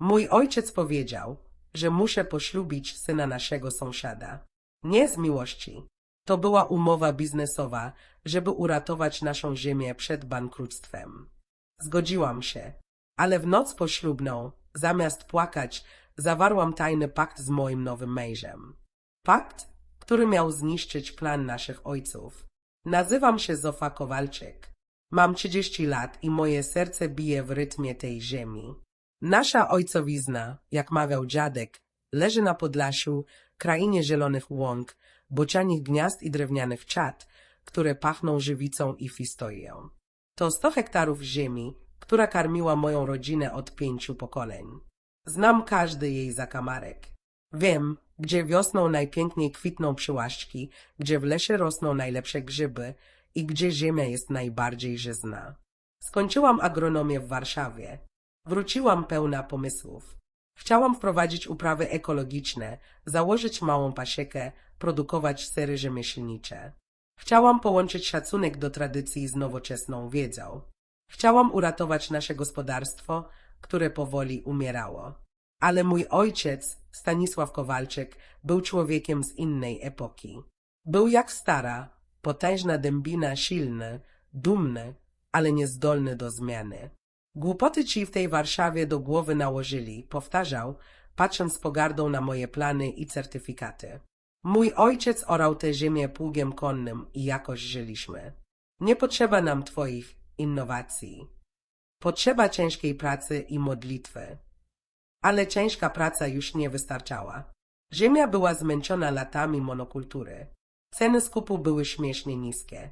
Mój ojciec powiedział, że muszę poślubić syna naszego sąsiada. Nie z miłości. To była umowa biznesowa, żeby uratować naszą ziemię przed bankructwem. Zgodziłam się, ale w noc poślubną, zamiast płakać, zawarłam tajny pakt z moim nowym mężem. Pakt, który miał zniszczyć plan naszych ojców. Nazywam się Zofa Kowalczyk. Mam 30 lat i moje serce bije w rytmie tej ziemi. Nasza ojcowizna, jak mawiał dziadek, leży na Podlasiu, krainie zielonych łąk, bocianich gniazd i drewnianych czat, które pachną żywicą i fistoją. To 100 hektarów ziemi, która karmiła moją rodzinę od pięciu pokoleń. Znam każdy jej zakamarek. Wiem, gdzie wiosną najpiękniej kwitną przyłaszczki, gdzie w lesie rosną najlepsze grzyby i gdzie ziemia jest najbardziej żyzna. Skończyłam agronomię w Warszawie. Wróciłam pełna pomysłów. Chciałam wprowadzić uprawy ekologiczne, założyć małą pasiekę, produkować sery rzemieślnicze. Chciałam połączyć szacunek do tradycji z nowoczesną wiedzą. Chciałam uratować nasze gospodarstwo, które powoli umierało. Ale mój ojciec, Stanisław Kowalczyk, był człowiekiem z innej epoki. Był jak stara, potężna dębina, silny, dumny, ale niezdolny do zmiany. Głupoty ci w tej Warszawie do głowy nałożyli, powtarzał, patrząc z pogardą na moje plany i certyfikaty. Mój ojciec orał tę ziemię pługiem konnym i jakoś żyliśmy. Nie potrzeba nam twoich innowacji. Potrzeba ciężkiej pracy i modlitwy. Ale ciężka praca już nie wystarczała. Ziemia była zmęczona latami monokultury. Ceny skupu były śmiesznie niskie.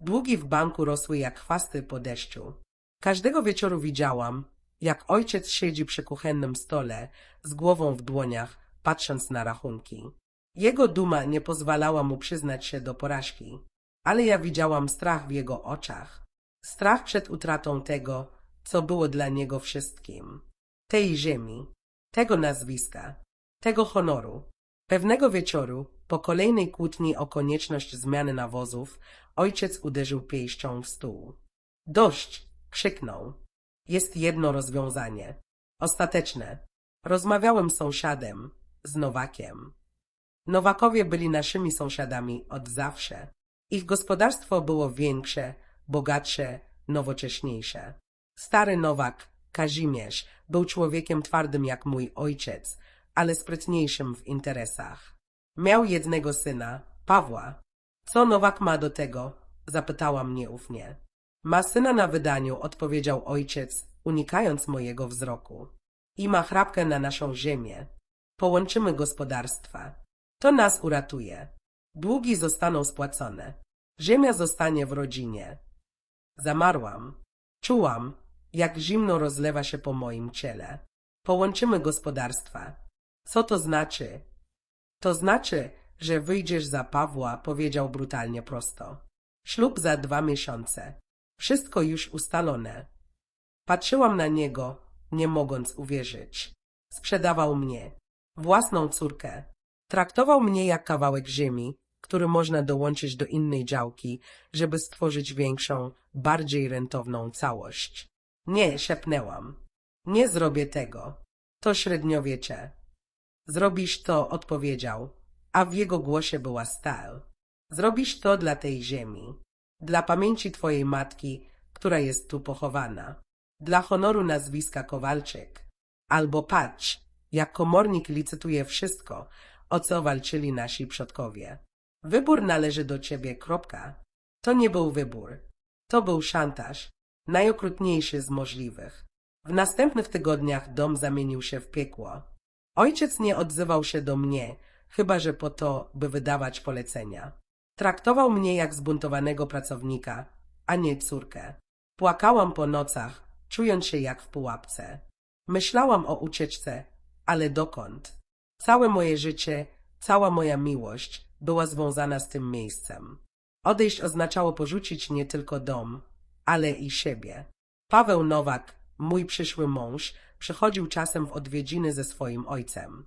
Długi w banku rosły jak chwasty po deszczu. Każdego wieczoru widziałam, jak ojciec siedzi przy kuchennym stole, z głową w dłoniach, patrząc na rachunki. Jego duma nie pozwalała mu przyznać się do porażki, ale ja widziałam strach w jego oczach. Strach przed utratą tego, co było dla niego wszystkim. Tej ziemi, tego nazwiska, tego honoru. Pewnego wieczoru, po kolejnej kłótni o konieczność zmiany nawozów, ojciec uderzył pięścią w stół. Dość! Krzyknął. Jest jedno rozwiązanie. Ostateczne. Rozmawiałem z sąsiadem, z Nowakiem. Nowakowie byli naszymi sąsiadami od zawsze. Ich gospodarstwo było większe, bogatsze, nowocześniejsze. Stary Nowak, Kazimierz, był człowiekiem twardym jak mój ojciec, ale sprytniejszym w interesach. Miał jednego syna, Pawła. Co Nowak ma do tego? Zapytałam nieufnie. Ma syna na wydaniu, odpowiedział ojciec, unikając mojego wzroku. I ma chrapkę na naszą ziemię. Połączymy gospodarstwa. To nas uratuje. Długi zostaną spłacone. Ziemia zostanie w rodzinie. Zamarłam. Czułam, jak zimno rozlewa się po moim ciele. Połączymy gospodarstwa. Co to znaczy? To znaczy, że wyjdziesz za Pawła, powiedział brutalnie prosto. Ślub za dwa miesiące. Wszystko już ustalone. Patrzyłam na niego, nie mogąc uwierzyć. Sprzedawał mnie, własną córkę. Traktował mnie jak kawałek ziemi, który można dołączyć do innej działki, żeby stworzyć większą, bardziej rentowną całość. Nie, szepnęłam. Nie zrobię tego. To średniowiecze. Zrobisz to, odpowiedział, a w jego głosie była stal. Zrobisz to dla tej ziemi, dla pamięci twojej matki, która jest tu pochowana, dla honoru nazwiska Kowalczyk. Albo patrz, jak komornik licytuje wszystko, o co walczyli nasi przodkowie. Wybór należy do ciebie, kropka. To nie był wybór. To był szantaż, najokrutniejszy z możliwych. W następnych tygodniach dom zamienił się w piekło. Ojciec nie odzywał się do mnie, chyba że po to, by wydawać polecenia. Traktował mnie jak zbuntowanego pracownika, a nie córkę. Płakałam po nocach, czując się jak w pułapce. Myślałam o ucieczce, ale dokąd? Całe moje życie, cała moja miłość była związana z tym miejscem. Odejść oznaczało porzucić nie tylko dom, ale i siebie. Paweł Nowak, mój przyszły mąż, przychodził czasem w odwiedziny ze swoim ojcem.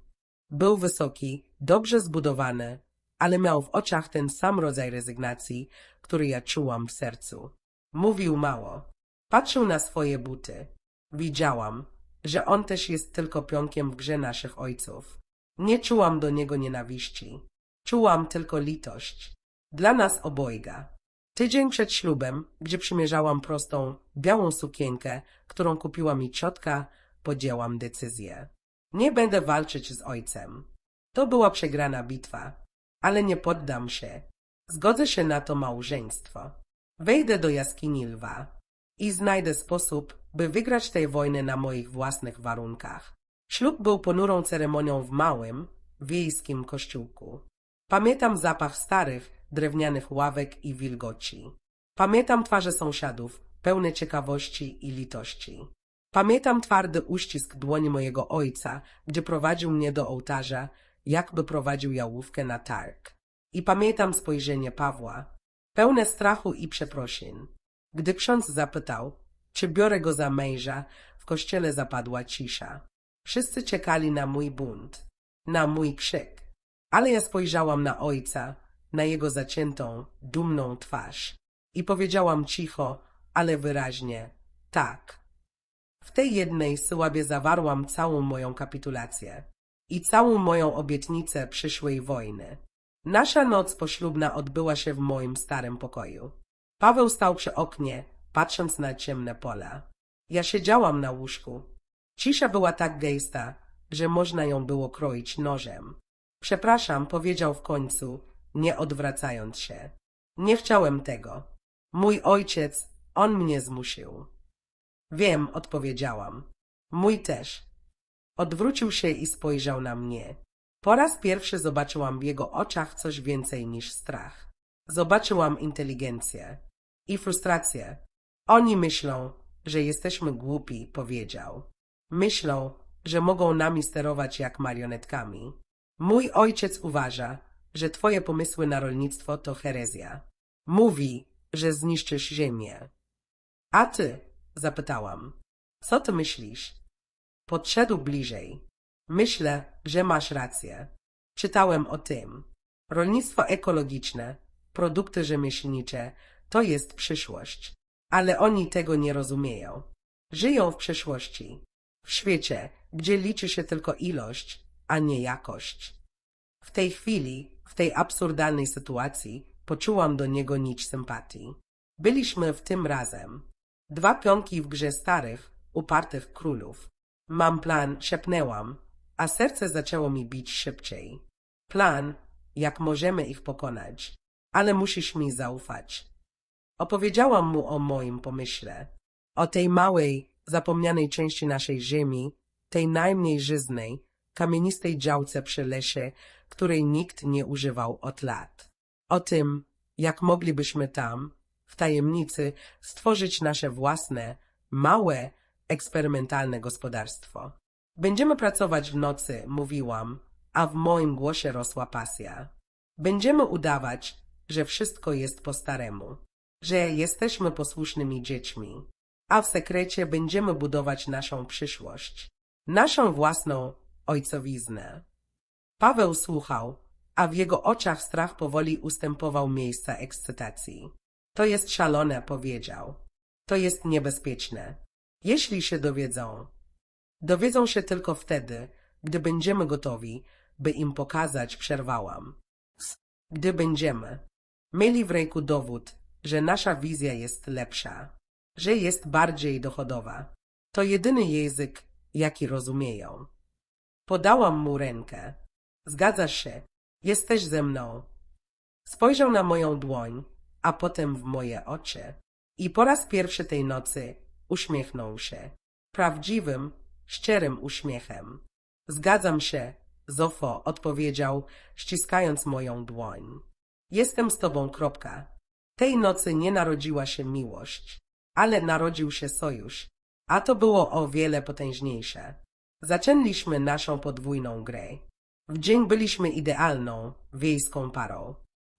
Był wysoki, dobrze zbudowany, ale miał w oczach ten sam rodzaj rezygnacji, który ja czułam w sercu. Mówił mało. Patrzył na swoje buty. Widziałam, że on też jest tylko pionkiem w grze naszych ojców. Nie czułam do niego nienawiści. Czułam tylko litość. Dla nas obojga. Tydzień przed ślubem, gdzie przymierzałam prostą, białą sukienkę, którą kupiła mi ciotka, podjęłam decyzję. Nie będę walczyć z ojcem. To była przegrana bitwa, ale nie poddam się. Zgodzę się na to małżeństwo. Wejdę do jaskini lwa i znajdę sposób, by wygrać tę wojnę na moich własnych warunkach. Ślub był ponurą ceremonią w małym, wiejskim kościółku. Pamiętam zapach starych, drewnianych ławek i wilgoci. Pamiętam twarze sąsiadów, pełne ciekawości i litości. Pamiętam twardy uścisk dłoni mojego ojca, gdzie prowadził mnie do ołtarza, jakby prowadził jałówkę na targ. I pamiętam spojrzenie Pawła, pełne strachu i przeprosin. Gdy ksiądz zapytał, czy biorę go za męża, w kościele zapadła cisza. Wszyscy czekali na mój bunt, na mój krzyk. Ale ja spojrzałam na ojca, na jego zaciętą, dumną twarz i powiedziałam cicho, ale wyraźnie tak. W tej jednej syłabie zawarłam całą moją kapitulację i całą moją obietnicę przyszłej wojny. Nasza noc poślubna odbyła się w moim starym pokoju. Paweł stał przy oknie, patrząc na ciemne pola. Ja siedziałam na łóżku. Cisza była tak gęsta, że można ją było kroić nożem. Przepraszam, powiedział w końcu, nie odwracając się. Nie chciałem tego. Mój ojciec, on mnie zmusił. Wiem, odpowiedziałam. Mój też. Odwrócił się i spojrzał na mnie. Po raz pierwszy zobaczyłam w jego oczach coś więcej niż strach. Zobaczyłam inteligencję i frustrację. Oni myślą, że jesteśmy głupi, powiedział. Myślą, że mogą nami sterować jak marionetkami. Mój ojciec uważa, że twoje pomysły na rolnictwo to herezja. Mówi, że zniszczysz ziemię. A ty? zapytałam. Co ty myślisz? Podszedł bliżej. Myślę, że masz rację. Czytałem o tym. Rolnictwo ekologiczne, produkty rzemieślnicze to jest przyszłość. Ale oni tego nie rozumieją. Żyją w przeszłości. W świecie, gdzie liczy się tylko ilość, a nie jakość. W tej chwili, w tej absurdalnej sytuacji, poczułam do niego nić sympatii. Byliśmy w tym razem. Dwa pionki w grze starych, upartych królów. Mam plan, szepnęłam, a serce zaczęło mi bić szybciej. Plan, jak możemy ich pokonać, ale musisz mi zaufać. Opowiedziałam mu o moim pomyśle, o tej małej, zapomnianej części naszej ziemi, tej najmniej żyznej, kamienistej działce przy lesie, której nikt nie używał od lat. O tym, jak moglibyśmy tam, w tajemnicy, stworzyć nasze własne, małe, eksperymentalne gospodarstwo. Będziemy pracować w nocy, mówiłam, a w moim głosie rosła pasja. Będziemy udawać, że wszystko jest po staremu, że jesteśmy posłusznymi dziećmi, a w sekrecie będziemy budować naszą przyszłość, naszą własną ojcowiznę. Paweł słuchał, a w jego oczach strach powoli ustępował miejsca ekscytacji. To jest szalone, powiedział. To jest niebezpieczne. Jeśli się dowiedzą, dowiedzą się tylko wtedy, gdy będziemy gotowi, by im pokazać, przerwałam. Gdy będziemy mieli w ręku dowód, że nasza wizja jest lepsza, że jest bardziej dochodowa. To jedyny język, jaki rozumieją. Podałam mu rękę. Zgadzasz się, jesteś ze mną. Spojrzał na moją dłoń, a potem w moje oczy. I po raz pierwszy tej nocy uśmiechnął się. Prawdziwym, szczerym uśmiechem. Zgadzam się, Zofo, odpowiedział, ściskając moją dłoń. Jestem z tobą, kropka. Tej nocy nie narodziła się miłość, ale narodził się sojusz, a to było o wiele potężniejsze. Zaczęliśmy naszą podwójną grę. W dzień byliśmy idealną, wiejską parą.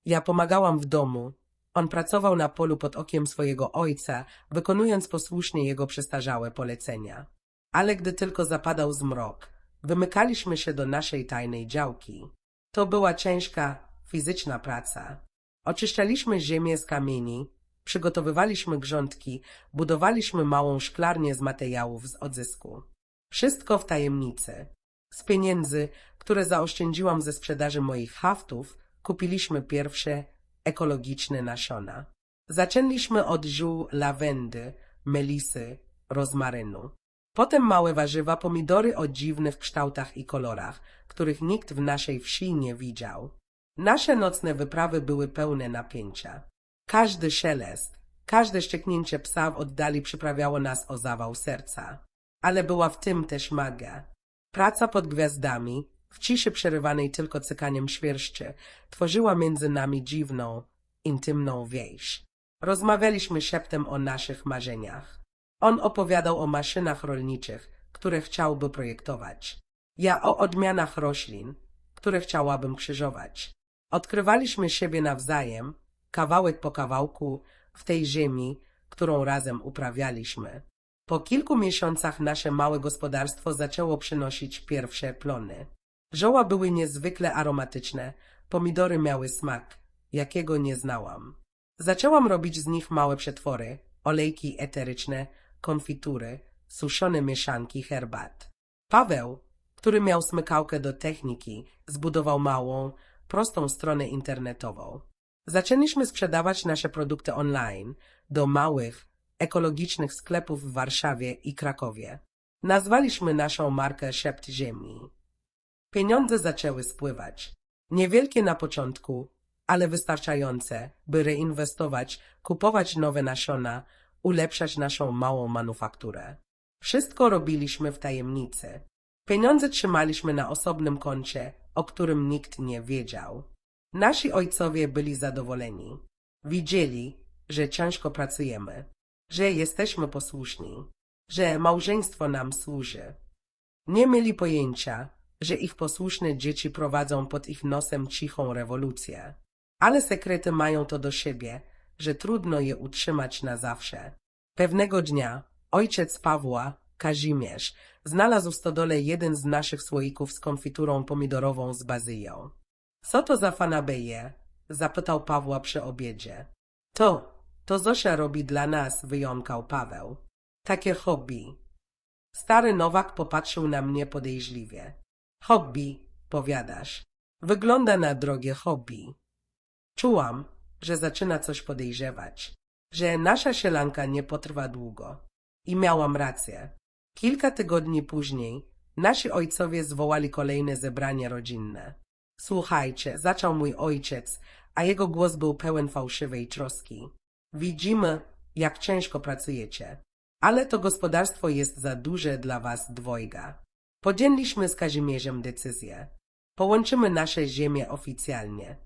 Ja pomagałam w domu. On pracował na polu pod okiem swojego ojca, wykonując posłusznie jego przestarzałe polecenia. Ale gdy tylko zapadał zmrok, wymykaliśmy się do naszej tajnej działki. To była ciężka, fizyczna praca. Oczyszczaliśmy ziemię z kamieni, przygotowywaliśmy grządki, budowaliśmy małą szklarnię z materiałów z odzysku. Wszystko w tajemnicy. Z pieniędzy, które zaoszczędziłam ze sprzedaży moich haftów, kupiliśmy pierwsze ekologiczne nasiona. Zaczęliśmy od ziół lawendy, melisy, rozmarynu. Potem małe warzywa, pomidory o dziwnych kształtach i kolorach, których nikt w naszej wsi nie widział. Nasze nocne wyprawy były pełne napięcia. Każdy szelest, każde szczeknięcie psa w oddali przyprawiało nas o zawał serca. Ale była w tym też magia. Praca pod gwiazdami, w ciszy przerywanej tylko cykaniem świerszczy, tworzyła między nami dziwną, intymną więź. Rozmawialiśmy szeptem o naszych marzeniach. On opowiadał o maszynach rolniczych, które chciałby projektować. Ja o odmianach roślin, które chciałabym krzyżować. Odkrywaliśmy siebie nawzajem, kawałek po kawałku, w tej ziemi, którą razem uprawialiśmy. Po kilku miesiącach nasze małe gospodarstwo zaczęło przynosić pierwsze plony. Żoła były niezwykle aromatyczne, pomidory miały smak, jakiego nie znałam. Zaczęłam robić z nich małe przetwory, olejki eteryczne, konfitury, suszone mieszanki herbat. Paweł, który miał smykałkę do techniki, zbudował małą, prostą stronę internetową. Zaczęliśmy sprzedawać nasze produkty online do małych, ekologicznych sklepów w Warszawie i Krakowie. Nazwaliśmy naszą markę Szept Ziemi. Pieniądze zaczęły spływać. Niewielkie na początku, ale wystarczające, by reinwestować, kupować nowe nasiona, ulepszać naszą małą manufakturę. Wszystko robiliśmy w tajemnicy. Pieniądze trzymaliśmy na osobnym koncie, o którym nikt nie wiedział. Nasi ojcowie byli zadowoleni. Widzieli, że ciężko pracujemy, że jesteśmy posłuszni, że małżeństwo nam służy. Nie mieli pojęcia, że ich posłuszne dzieci prowadzą pod ich nosem cichą rewolucję. Ale sekrety mają to do siebie, że trudno je utrzymać na zawsze. Pewnego dnia ojciec Pawła, Kazimierz, znalazł w stodole jeden z naszych słoików z konfiturą pomidorową z bazyją. Co to za fanabeje? zapytał Pawła przy obiedzie. To, to Zosia robi dla nas, wyjąkał Paweł. Takie hobby. Stary Nowak popatrzył na mnie podejrzliwie. Hobby, powiadasz. Wygląda na drogie hobby. Czułam, że zaczyna coś podejrzewać, że nasza sielanka nie potrwa długo. I miałam rację. Kilka tygodni później nasi ojcowie zwołali kolejne zebranie rodzinne. Słuchajcie, zaczął mój ojciec, a jego głos był pełen fałszywej troski. Widzimy, jak ciężko pracujecie, ale to gospodarstwo jest za duże dla was dwojga. Podjęliśmy z Kazimierzem decyzję. Połączymy nasze ziemie oficjalnie.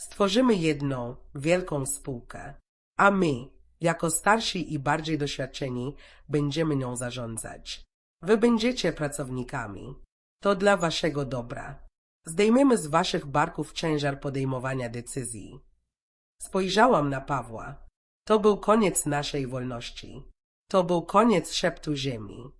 Stworzymy jedną, wielką spółkę, a my, jako starsi i bardziej doświadczeni, będziemy nią zarządzać. Wy będziecie pracownikami. To dla waszego dobra. Zdejmiemy z waszych barków ciężar podejmowania decyzji. Spojrzałam na Pawła. To był koniec naszej wolności. To był koniec szeptu ziemi.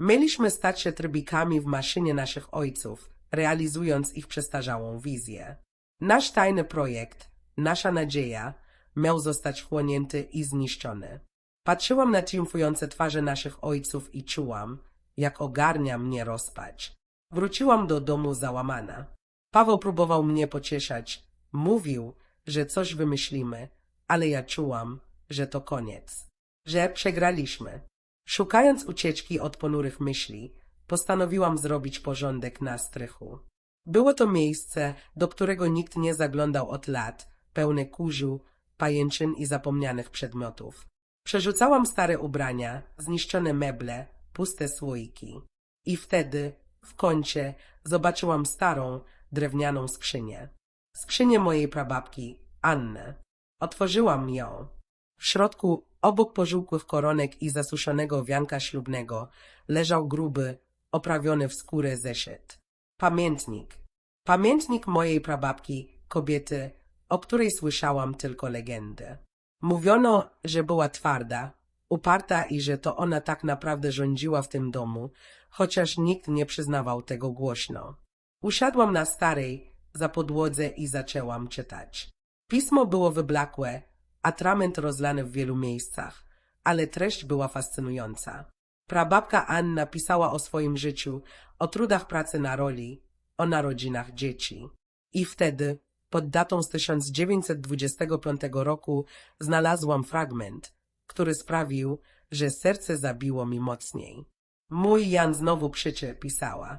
Mieliśmy stać się trybikami w maszynie naszych ojców, realizując ich przestarzałą wizję. Nasz tajny projekt, nasza nadzieja, miał zostać wchłonięty i zniszczony. Patrzyłam na triumfujące twarze naszych ojców i czułam, jak ogarnia mnie rozpacz. Wróciłam do domu załamana. Paweł próbował mnie pocieszać. Mówił, że coś wymyślimy, ale ja czułam, że to koniec. Że przegraliśmy. Szukając ucieczki od ponurych myśli, postanowiłam zrobić porządek na strychu. Było to miejsce, do którego nikt nie zaglądał od lat, pełne kurzu, pajęczyn i zapomnianych przedmiotów. Przerzucałam stare ubrania, zniszczone meble, puste słoiki. I wtedy, w kącie, zobaczyłam starą, drewnianą skrzynię. Skrzynię mojej prababki, Annę. Otworzyłam ją. W środku, obok pożółkłych koronek i zasuszonego wianka ślubnego, leżał gruby, oprawiony w skórę zeszyt. Pamiętnik. Pamiętnik mojej prababki, kobiety, o której słyszałam tylko legendę. Mówiono, że była twarda, uparta i że to ona tak naprawdę rządziła w tym domu, chociaż nikt nie przyznawał tego głośno. Usiadłam na starej, za podłodze i zaczęłam czytać. Pismo było wyblakłe, atrament rozlany w wielu miejscach, ale treść była fascynująca. Prababka Anna pisała o swoim życiu, o trudach pracy na roli, o narodzinach dzieci. I wtedy, pod datą z 1925 roku, znalazłam fragment, który sprawił, że serce zabiło mi mocniej. Mój Jan znowu przycie pisała.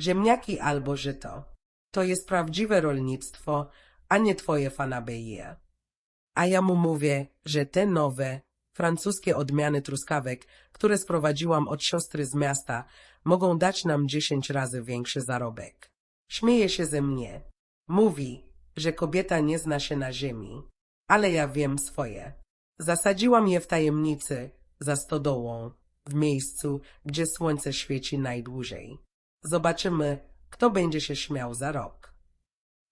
Ziemniaki albo żyto. To jest prawdziwe rolnictwo, a nie twoje fanabeje. A ja mu mówię, że te nowe, francuskie odmiany truskawek, które sprowadziłam od siostry z miasta, mogą dać nam dziesięć razy większy zarobek. Śmieje się ze mnie. Mówi, że kobieta nie zna się na ziemi. Ale ja wiem swoje. Zasadziłam je w tajemnicy, za stodołą, w miejscu, gdzie słońce świeci najdłużej. Zobaczymy, kto będzie się śmiał za rok.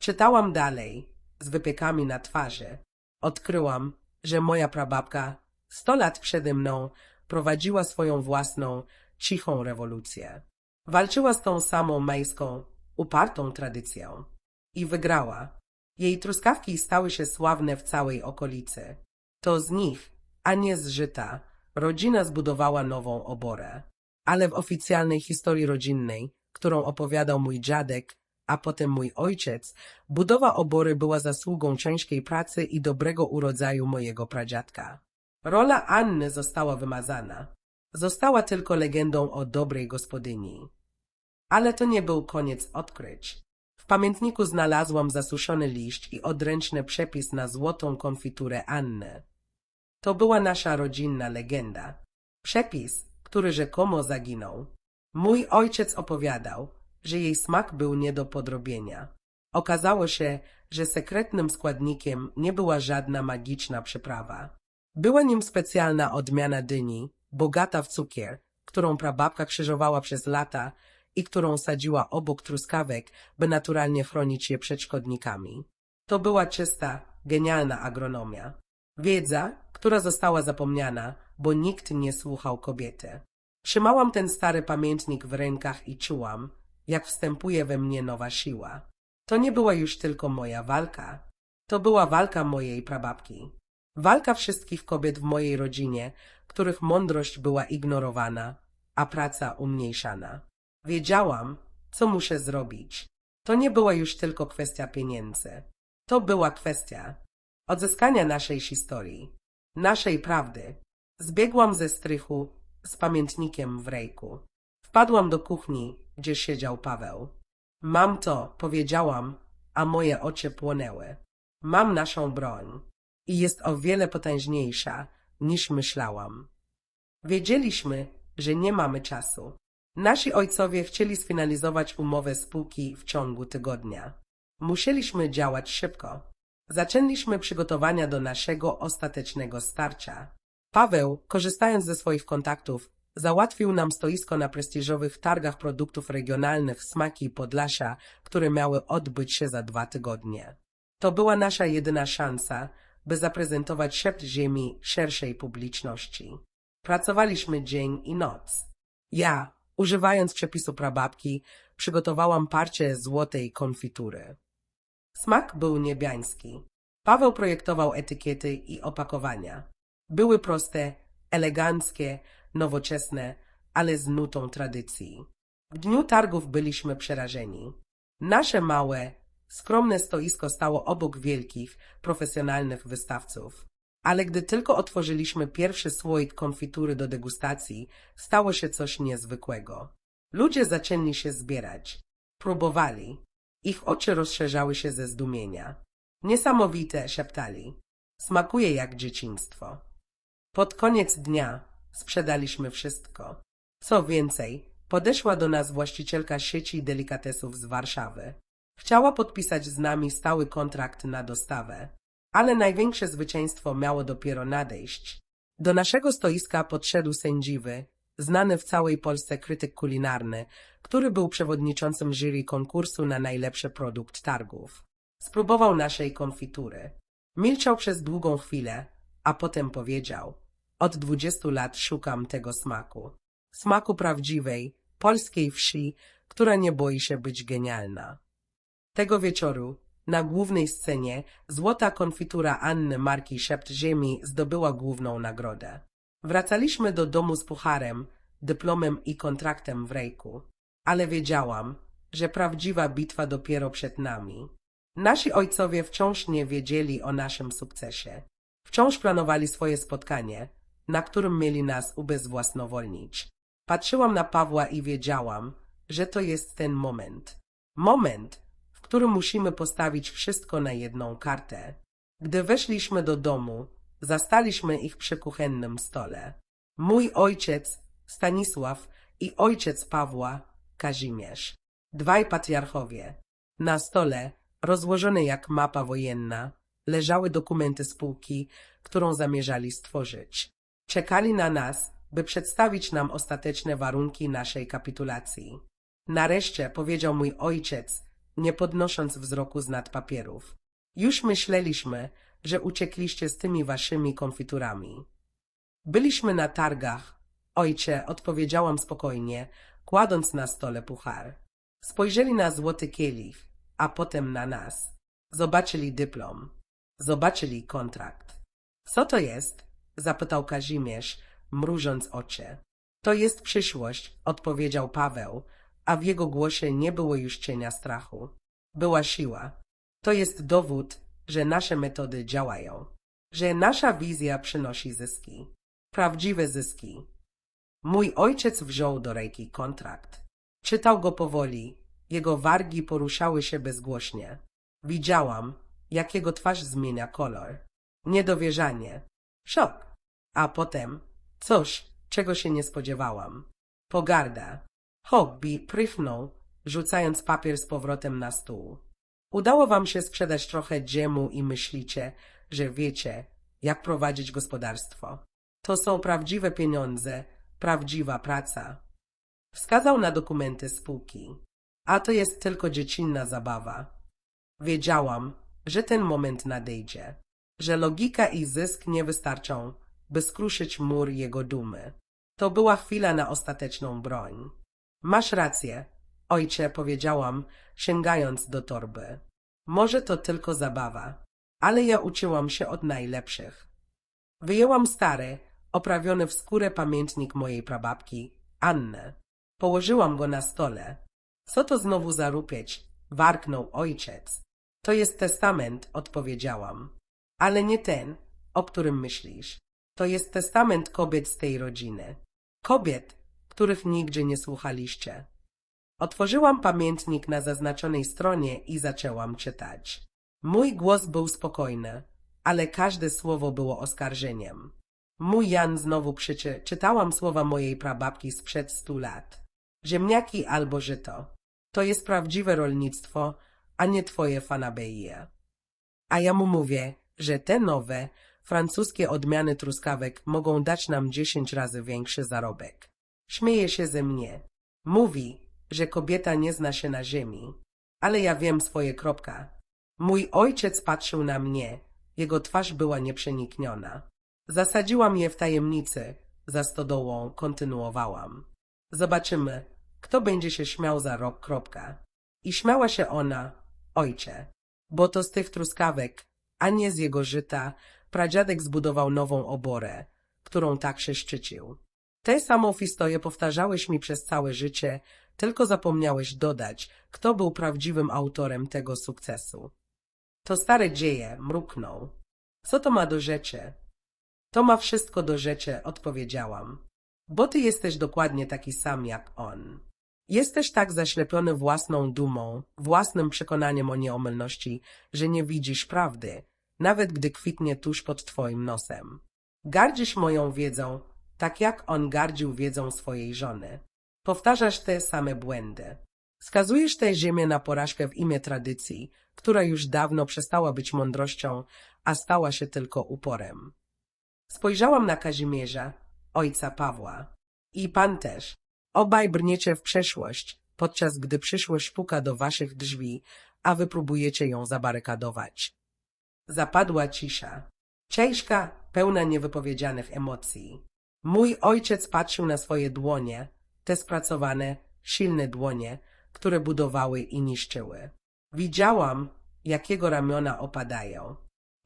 Czytałam dalej, z wypiekami na twarzy. Odkryłam, że moja prababka, sto lat przede mną, prowadziła swoją własną, cichą rewolucję. Walczyła z tą samą majską, upartą tradycją. I wygrała. Jej truskawki stały się sławne w całej okolicy. To z nich, a nie z żyta, rodzina zbudowała nową oborę. Ale w oficjalnej historii rodzinnej, którą opowiadał mój dziadek, a potem mój ojciec, budowa obory była zasługą ciężkiej pracy i dobrego urodzaju mojego pradziadka. Rola Anny została wymazana. Została tylko legendą o dobrej gospodyni. Ale to nie był koniec odkryć. W pamiętniku znalazłam zasuszony liść i odręczny przepis na złotą konfiturę Anny. To była nasza rodzinna legenda. Przepis, który rzekomo zaginął. Mój ojciec opowiadał, że jej smak był nie do podrobienia. Okazało się, że sekretnym składnikiem nie była żadna magiczna przyprawa. Była nim specjalna odmiana dyni, bogata w cukier, którą prababka krzyżowała przez lata i którą sadziła obok truskawek, by naturalnie chronić je przed szkodnikami. To była czysta, genialna agronomia. Wiedza, która została zapomniana, bo nikt nie słuchał kobiety. Trzymałam ten stary pamiętnik w rękach i czułam, jak wstępuje we mnie nowa siła. To nie była już tylko moja walka. To była walka mojej prababki. Walka wszystkich kobiet w mojej rodzinie, których mądrość była ignorowana, a praca umniejszana. Wiedziałam, co muszę zrobić. To nie była już tylko kwestia pieniędzy. To była kwestia odzyskania naszej historii, naszej prawdy. Zbiegłam ze strychu z pamiętnikiem w rejku. Wpadłam do kuchni, gdzie siedział Paweł. Mam to, powiedziałam, a moje oczy płonęły. Mam naszą broń i jest o wiele potężniejsza, niż myślałam. Wiedzieliśmy, że nie mamy czasu. Nasi ojcowie chcieli sfinalizować umowę spółki w ciągu tygodnia. Musieliśmy działać szybko. Zaczęliśmy przygotowania do naszego ostatecznego starcia. Paweł, korzystając ze swoich kontaktów, załatwił nam stoisko na prestiżowych targach produktów regionalnych Smaki Podlasia, które miały odbyć się za dwa tygodnie. To była nasza jedyna szansa, by zaprezentować szept ziemi szerszej publiczności. Pracowaliśmy dzień i noc. Ja, używając przepisu prababki, przygotowałam parcie złotej konfitury. Smak był niebiański. Paweł projektował etykiety i opakowania. Były proste, eleganckie, nowoczesne, ale z nutą tradycji. W dniu targów byliśmy przerażeni. Nasze małe, skromne stoisko stało obok wielkich, profesjonalnych wystawców. Ale gdy tylko otworzyliśmy pierwszy słoik konfitury do degustacji, stało się coś niezwykłego. Ludzie zaczęli się zbierać. Próbowali. Ich oczy rozszerzały się ze zdumienia. Niesamowite, szeptali. Smakuje jak dzieciństwo. Pod koniec dnia sprzedaliśmy wszystko. Co więcej, podeszła do nas właścicielka sieci delikatesów z Warszawy. Chciała podpisać z nami stały kontrakt na dostawę. Ale największe zwycięstwo miało dopiero nadejść. Do naszego stoiska podszedł sędziwy, znany w całej Polsce krytyk kulinarny, który był przewodniczącym jury konkursu na najlepszy produkt targów. Spróbował naszej konfitury. Milczał przez długą chwilę, a potem powiedział: Od dwudziestu lat szukam tego smaku. Smaku prawdziwej, polskiej wsi, która nie boi się być genialna. Tego wieczoru na głównej scenie złota konfitura Anny marki Szept Ziemi zdobyła główną nagrodę. Wracaliśmy do domu z pucharem, dyplomem i kontraktem w rejku. Ale wiedziałam, że prawdziwa bitwa dopiero przed nami. Nasi ojcowie wciąż nie wiedzieli o naszym sukcesie. Wciąż planowali swoje spotkanie, na którym mieli nas ubezwłasnowolnić. Patrzyłam na Pawła i wiedziałam, że to jest ten moment. Moment, w którym musimy postawić wszystko na jedną kartę. Gdy weszliśmy do domu, zastaliśmy ich przy kuchennym stole. Mój ojciec, Stanisław i ojciec Pawła, Kazimierz. Dwaj patriarchowie. Na stole, rozłożone jak mapa wojenna, leżały dokumenty spółki, którą zamierzali stworzyć. Czekali na nas, by przedstawić nam ostateczne warunki naszej kapitulacji. Nareszcie powiedział mój ojciec, nie podnosząc wzroku z nad papierów. Już myśleliśmy, że uciekliście z tymi waszymi konfiturami. Byliśmy na targach. Ojcze, odpowiedziałam spokojnie, kładąc na stole puchar. Spojrzeli na złoty kielich, a potem na nas. Zobaczyli dyplom. Zobaczyli kontrakt. Co to jest? Zapytał Kazimierz, mrużąc oczy. To jest przyszłość, odpowiedział Paweł, a w jego głosie nie było już cienia strachu. Była siła. To jest dowód, że nasze metody działają, że nasza wizja przynosi zyski. Prawdziwe zyski. Mój ojciec wziął do ręki kontrakt. Czytał go powoli. Jego wargi poruszały się bezgłośnie. Widziałam, jak jego twarz zmienia kolor. Niedowierzanie. Szok. A potem coś, czego się nie spodziewałam. Pogarda. Hobby prychnął, rzucając papier z powrotem na stół. Udało wam się sprzedać trochę dziemu i myślicie, że wiecie, jak prowadzić gospodarstwo. To są prawdziwe pieniądze, prawdziwa praca. Wskazał na dokumenty spółki. A to jest tylko dziecinna zabawa. Wiedziałam, że ten moment nadejdzie, że logika i zysk nie wystarczą, by skruszyć mur jego dumy. To była chwila na ostateczną broń. Masz rację, ojcze, powiedziałam, sięgając do torby. Może to tylko zabawa, ale ja uczyłam się od najlepszych. Wyjęłam stary, oprawiony w skórę pamiętnik mojej prababki, Annę. Położyłam go na stole. Co to znowu za rupieć? Warknął ojciec. To jest testament, odpowiedziałam. Ale nie ten, o którym myślisz. To jest testament kobiet z tej rodziny. Kobiet, których nigdy nie słuchaliście. Otworzyłam pamiętnik na zaznaczonej stronie i zaczęłam czytać. Mój głos był spokojny, ale każde słowo było oskarżeniem. Mój Jan znowu krzyczy, czytałam słowa mojej prababki sprzed stu lat. Ziemniaki albo żyto. To jest prawdziwe rolnictwo, a nie twoje fanabeje. A ja mu mówię, że te nowe, francuskie odmiany truskawek mogą dać nam dziesięć razy większy zarobek. Śmieje się ze mnie. Mówi, że kobieta nie zna się na ziemi. Ale ja wiem swoje kropka. Mój ojciec patrzył na mnie. Jego twarz była nieprzenikniona. Zasadziłam je w tajemnicy. Za stodołą kontynuowałam. Zobaczymy, kto będzie się śmiał za rok. Kropka. I śmiała się ona, ojcze, bo to z tych truskawek, a nie z jego żyta, pradziadek zbudował nową oborę, którą tak się szczycił. Tę samą historię powtarzałeś mi przez całe życie, tylko zapomniałeś dodać, kto był prawdziwym autorem tego sukcesu. To stare dzieje, mruknął. Co to ma do rzeczy? To ma wszystko do rzeczy, odpowiedziałam. Bo ty jesteś dokładnie taki sam jak on. Jesteś tak zaślepiony własną dumą, własnym przekonaniem o nieomylności, że nie widzisz prawdy, nawet gdy kwitnie tuż pod twoim nosem. Gardzisz moją wiedzą, tak jak on gardził wiedzą swojej żony. Powtarzasz te same błędy. Skazujesz tę ziemię na porażkę w imię tradycji, która już dawno przestała być mądrością, a stała się tylko uporem. Spojrzałam na Kazimierza, ojca Pawła. I pan też. Obaj brniecie w przeszłość, podczas gdy przyszłość puka do waszych drzwi, a wy próbujecie ją zabarykadować. Zapadła cisza. Ciężka, pełna niewypowiedzianych emocji. Mój ojciec patrzył na swoje dłonie, te spracowane, silne dłonie, które budowały i niszczyły. Widziałam, jak jego ramiona opadają.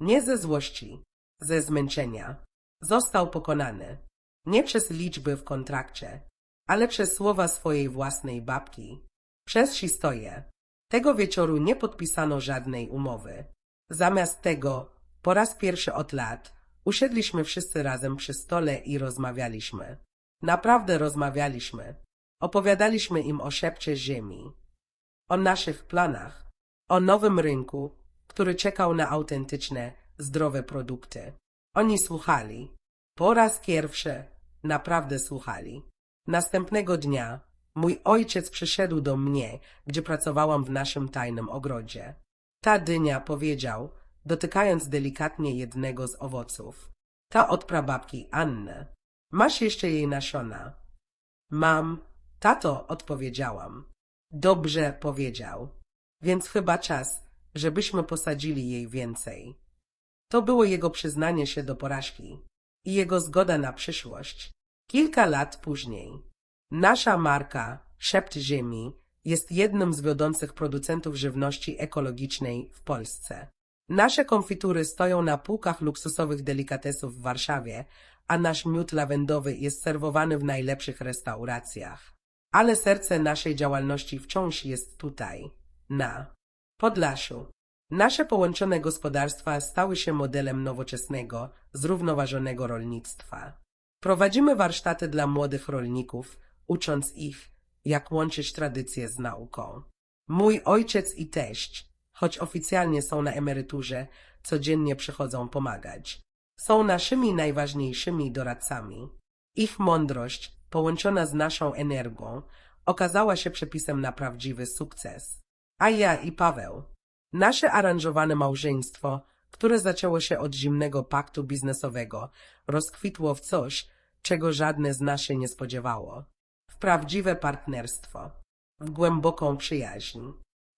Nie ze złości, ze zmęczenia. Został pokonany. Nie przez liczby w kontrakcie, ale przez słowa swojej własnej babki. Przez historię. Tego wieczoru nie podpisano żadnej umowy. Zamiast tego, po raz pierwszy od lat, usiedliśmy wszyscy razem przy stole i rozmawialiśmy. Naprawdę rozmawialiśmy. Opowiadaliśmy im o szepcie ziemi, o naszych planach, o nowym rynku, który czekał na autentyczne, zdrowe produkty. Oni słuchali. Po raz pierwszy naprawdę słuchali. Następnego dnia mój ojciec przyszedł do mnie, gdzie pracowałam w naszym tajnym ogrodzie. Ta dynia powiedział, dotykając delikatnie jednego z owoców. Ta od prababki Anny. Masz jeszcze jej nasiona? Mam. Tato, odpowiedziałam. Dobrze powiedział. Więc chyba czas, żebyśmy posadzili jej więcej. To było jego przyznanie się do porażki i jego zgoda na przyszłość. Kilka lat później. Nasza marka Szept Ziemi jest jednym z wiodących producentów żywności ekologicznej w Polsce. Nasze konfitury stoją na półkach luksusowych delikatesów w Warszawie, a nasz miód lawendowy jest serwowany w najlepszych restauracjach. Ale serce naszej działalności wciąż jest tutaj, na Podlasiu. Nasze połączone gospodarstwa stały się modelem nowoczesnego, zrównoważonego rolnictwa. Prowadzimy warsztaty dla młodych rolników, ucząc ich, jak łączyć tradycje z nauką. Mój ojciec i teść, choć oficjalnie są na emeryturze, codziennie przychodzą pomagać. Są naszymi najważniejszymi doradcami. Ich mądrość, połączona z naszą energią, okazała się przepisem na prawdziwy sukces. A ja i Paweł. Nasze aranżowane małżeństwo, które zaczęło się od zimnego paktu biznesowego, rozkwitło w coś, czego żadne z nas się nie spodziewało. W prawdziwe partnerstwo, w głęboką przyjaźń,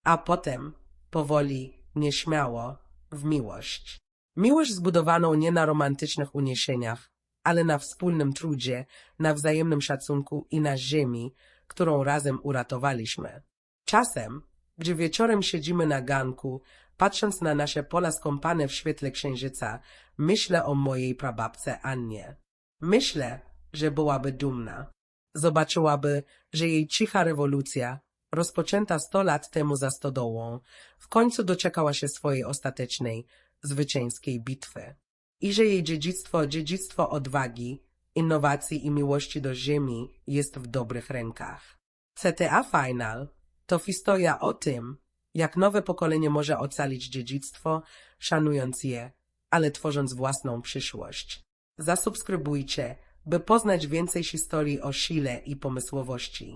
a potem, powoli, nieśmiało, w miłość. Miłość zbudowaną nie na romantycznych uniesieniach, ale na wspólnym trudzie, na wzajemnym szacunku i na ziemi, którą razem uratowaliśmy. Czasem, gdzie wieczorem siedzimy na ganku, patrząc na nasze pola skąpane w świetle księżyca, myślę o mojej prababce Annie. Myślę, że byłaby dumna. Zobaczyłaby, że jej cicha rewolucja, rozpoczęta sto lat temu za stodołą, w końcu doczekała się swojej ostatecznej, zwycięskiej bitwy. I że jej dziedzictwo, dziedzictwo odwagi, innowacji i miłości do ziemi jest w dobrych rękach. CTA Final to historia o tym, jak nowe pokolenie może ocalić dziedzictwo, szanując je, ale tworząc własną przyszłość. Zasubskrybujcie, by poznać więcej historii o sile i pomysłowości.